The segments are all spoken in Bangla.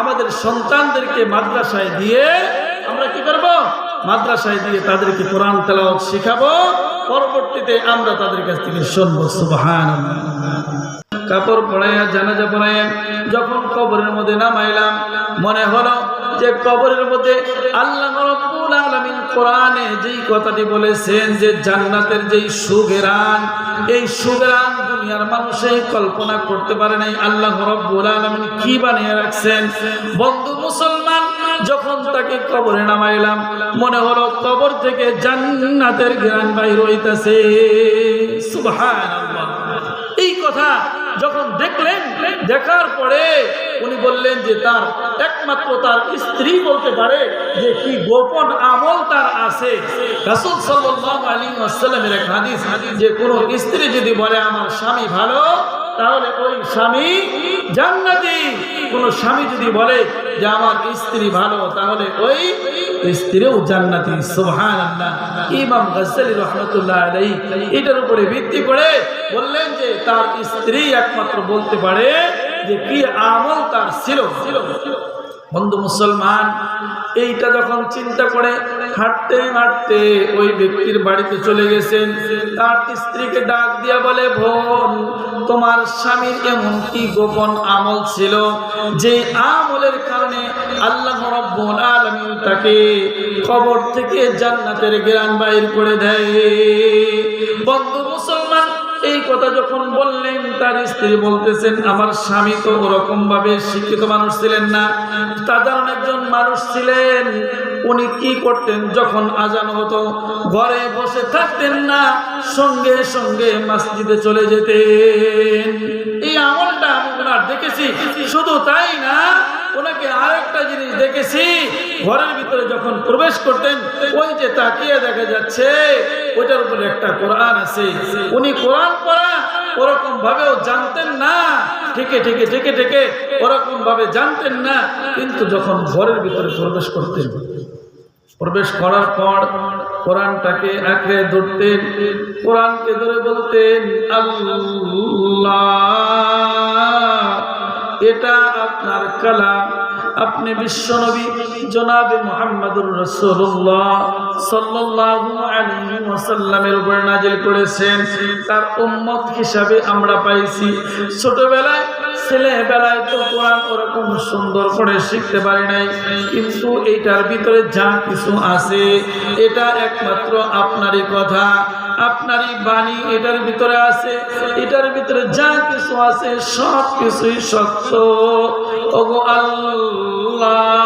আমাদের সন্তানদেরকে মাদ্রাসায় দিয়ে আমরা কি করব? মাদ্রাসায় দিয়ে তাদেরকে কোরআন তেলাওয়াত শেখাবো। পরবর্তীতে আমরা তাদের কাছ থেকে শুনব সুবহান কাপড় পড়াইয়া জানাজা পড়াইয়া যখন কবরের মধ্যে নামাইলাম, মনে হলো যে কবরের মধ্যে আল্লাহ রব্বুল আলামিন কোরআনে যেই কথাটি বলেছেন যে জান্নাতের যেই সুগেরান, এই সুগেরান দুনিয়ার মানুষে কল্পনা করতে পারে নাই। আল্লাহ রব্বুল আলামিন কি বানিয়ে রাখছেন? বন্ধু মুসলমান, যখন তাকে কবরে নামাইলাম, মনে হলো কবর থেকে জান্নাতের জ্ঞান বাইর হইতাছে। সুবহানাল্লাহ। কথা যখন দেখলেন, দেখার পরে উনি বললেন যে তার একমাত্র তার স্ত্রী বলতে পারে যে কি গোপন আমল তার আছে। রাসুল সাল্লাম আলী আসসালামের এক হাদিস যে কোনো স্ত্রী যদি বলে, আমার স্বামী ভালো তাহলে ওই স্বামী জান্নাতি। কোন স্বামী যদি বলে যে আমার স্ত্রী ভালো, তাহলে ওই স্ত্রীও জান্নাতি। সুবহানাল্লাহ। ইমাম গাজ্জালি রাহমাতুল্লাহ আলাইহি এটার উপরে ভিত্তি করে বললেন যে তার স্ত্রী একমাত্র বলতে পারে যে কি আমল তার ছিল। বন্ধু মুসলমান এইটা যখন চিন্তা করে হাঁটতে হাঁটতে ওই ব্যক্তির বাড়িতে চলে গেছেন, তার স্ত্রীকে ডাক দিয়া বলে, বোন, তোমার স্বামীর এমন কি গোপন আমল ছিল যে আমলের কারণে আল্লাহ রব্বুল আলামিন তাকে কবর থেকে জান্নাতের জ্ঞান বাইর করে দেয়? বন্ধু মুসলমান এই কথা যখন বললেন, তার স্ত্রী বলতেছেন, আমার স্বামী তো ওরকম ভাবে শিক্ষিত মানুষ ছিলেন না সাধারণ একজন মানুষ ছিলেন। উনি কি করতেন? যখন আজান হতো, ঘরে বসে থাকতেন না, সঙ্গে সঙ্গে মসজিদে চলে যেতেন। এই আমলটা আমি ওনার দেখেছি, শুধু তাই না ওনাকে আরেকটা জিনিস দেখেছি। ঘরের ভিতরে যখন প্রবেশ করতেন, ওই যে তাকিয়ে দেখা যাচ্ছে, ওইটার উপরে একটা কোরআন আছে। উনি কোরআন পড়া ওরকম ভাবেও জানতেন না। ঠিকে ঠিকে ঠিকে ঠিকে ওরকম ভাবে জানতেন না। কিন্তু যখন ঘরের ভিতরে প্রবেশ করতেন, প্রবেশ করার পর কোরআনটাকে আঁকড়ে ধরতেন, কোরআনকে ধরে বলতেন, আল্লাহ। এটা আপনার কালাম। আপনি বিশ্বনবী জনাবে মোহাম্মদুর রসুল্লাহ সাল্লাল্লাহু আলাইহি ওয়াসাল্লামের উপর নাজিল করেছেন। তার উম্মত হিসাবে আমরা পাইছি। ছোটবেলায়, ছেলেবেলায় তো কোরআন ওরকম সুন্দর করে শিখতে পারি নাই। কিন্তু এইটার ভিতরে যা কিছু আছে, এটা একমাত্র আপনারই কথা। আপনারই বাণী এটার ভিতরে আছে। এটার ভিতরে যা কিছু আছে সব কিছুই সত্য। ওগো আল্লাহ।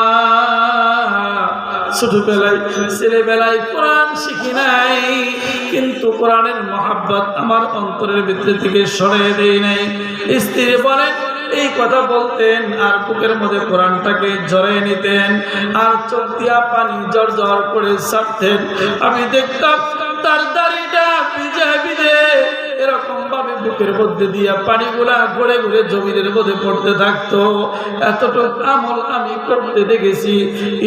ছোটবেলায় ছেলেবেলায় কোরআন শিখি নাই, কিন্তু কোরআনের মহাব্বত আমার অন্তরের ভিতরে থেকে সরে দেয় নাই। স্ত্রী বলেন এই কথা বলতেন আর বুকের মধ্যে কোরআনটাকে জড়িয়ে নিতেন, আর চোখ দিয়া পানি জর জর করে ছাড়তেন। আমি দেখতাম তার দাড়িটা ভিজে ভিজে এরকম ভাবে বুকের মধ্যে দিয়া পানিগুলা ঘুরে ঘুরে জমিনের মধ্যে পড়তে থাকতো। এতটুকু আমল আমি করতে দেখেছি।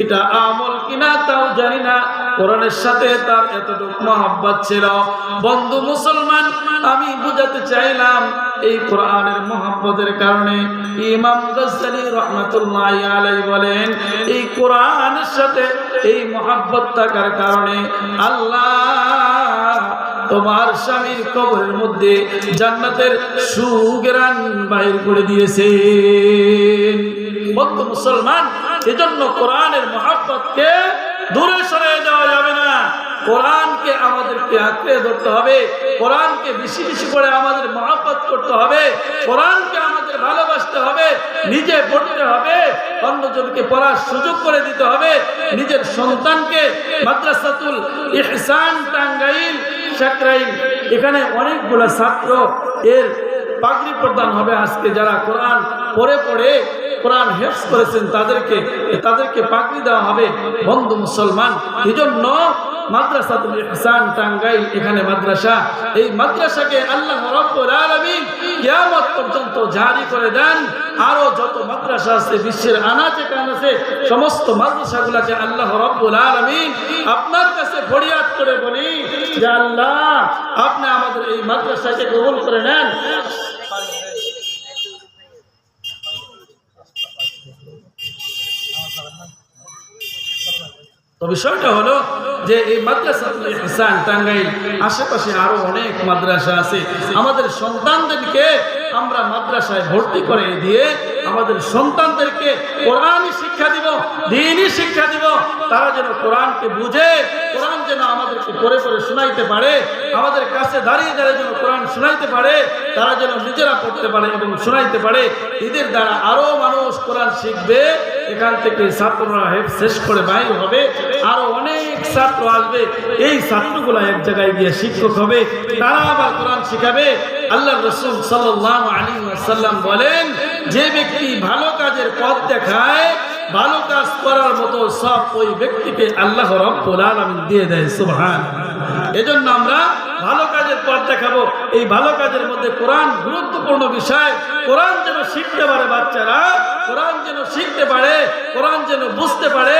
এটা আমল কিনা তাও জানি না। কোরআনের সাথে তার এতটুকু মহাব্বত ছিল। বন্ধু মুসলমান, আমি বুঝাতে চাইলাম, এই কোরআনের মহাব্বতের কারণে ইমাম গজ্জালি রহমাতুল্লাহ আলাই বলেন, এই কোরআনের সাথে এই মহাব্বত থাকার কারণে আল্লাহ তোমার স্বামীর কবরের মধ্যে জান্নাতের সুগেরান বাহির করে দিয়েছে বন্ধু মুসলমান, এজন্য কোরআনের মহাব্বতকে দূরে সরে দেওয়া যাবে না। কোরআনকে আমাদেরকে আঁকড়ে ধরতে হবে। কোরআনকে বেশি বেশি করে আমাদের মহাব্বত করতে হবে। কোরআনকে আমাদের ভালোবাসতে হবে। নিজে পড়তে হবে। অন্যজনকে পড়ার সুযোগ করে দিতে হবে। নিজের সন্তানকে মাদ্রাসাতুল ইহসান টাঙ্গাইল সাকরাইল। এখানে অনেকগুলো ছাত্র এর পাগড়ি প্রদান হবে আজকে যারা কোরআন পড়ে পড়ে কোরআন হেফস করেছেন, তাদেরকে তাদেরকে পাগড়ি দেওয়া হবে। বন্ধু মুসলমান এই জন্য মাদ্রাসাতুল ইহসান টাঙ্গাইল, এখানে মাদ্রাসা, এই আরও যত মাদ্রাসা আছে, বিশ্বের আনাচে সমস্ত আল্লাহ আপনার কাছে ফরিয়াদ করে বলি আল্লাহ, আপনি আমাদের এই মাদ্রাসাকে কবুল করে নেন। বিষয়টা হলো যে এই মাদ্রাসা টাঙ্গাইল আশেপাশে আরও অনেক মাদ্রাসা আছে। আমাদের সন্তানদেরকে আমরা মাদ্রাসায় ভর্তি করে দিয়ে আমাদের সন্তানদেরকে কোরআনই শিক্ষা দিব, দিনই শিক্ষা দিব। তারা যেন কোরআনকে বুঝে, কোরআন যেন আমাদেরকে পড়ে পড়ে শোনাইতে পারে, আমাদের কাছে দাঁড়িয়ে দাঁড়িয়ে যেন কোরআন শোনাইতে পারে, তারা যেন নিজেরা পড়তে পারে এবং শোনাইতে পারে। এদের দ্বারা আরও মানুষ কোরআন শিখবে, এখান থেকে ছাত্ররা শেষ করে বাইর হবে। আরও অনেক ছাত্র আসবে, এই ছাত্রগুলা এক জায়গায় গিয়ে শিক্ষক হবে, তারা আবার কোরআন শিখাবে। আল্লাহ রসুল সাল্লাম আলী সাল্লাম বলেন, যে ব্যক্তি ভালো কাজের পথ দেখায়, ভালো কাজ করার মতো সব ওই ব্যক্তিকে আল্লাহ রব্বুল আলমিন দিয়ে দেয় সুবহান এজন্য আমরা ভালো কাজের পথ দেখাবো। এই ভালো কাজের মধ্যে কোরআন গুরুত্বপূর্ণ বিষয়। কোরআন যেন শিখতে পারে বাচ্চারা, কোরআন যেন শিখতে পারে, কোরআন যেন বুঝতে পারে,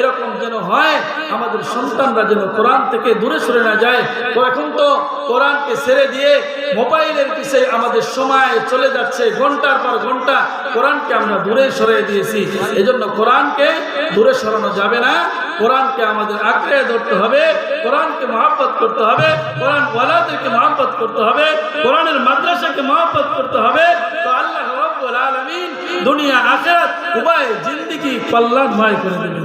এরকম যেন হয়, আমাদের সন্তানরা যেন কোরআন থেকে দূরে সরে না যায়। তো এখন তো কোরআনকে ছেড়ে দিয়ে মোবাইলের পিছিয়ে আমাদের সময় চলে যাচ্ছে, ঘণ্টার পর ঘণ্টা কোরআনকে আমরা দূরে সরিয়ে দিয়েছি। এজন্য কোরআনকে দূরে সরানো যাবে না। কোরআনকে আমাদের আঁকড়ে ধরতে হবে, কোরআনকে মহাব্বত করতে হবে, কোরআন ওয়ালাদেরকে মহাব্বত করতে হবে, কোরআনের মাদ্রাসাকে মহাব্বত করতে হবে। তো আল্লাহ রব্বুল আলমিন দুনিয়া, আখেরাত উভয় জিন্দেগি কল্যাণময় করে দেবেন।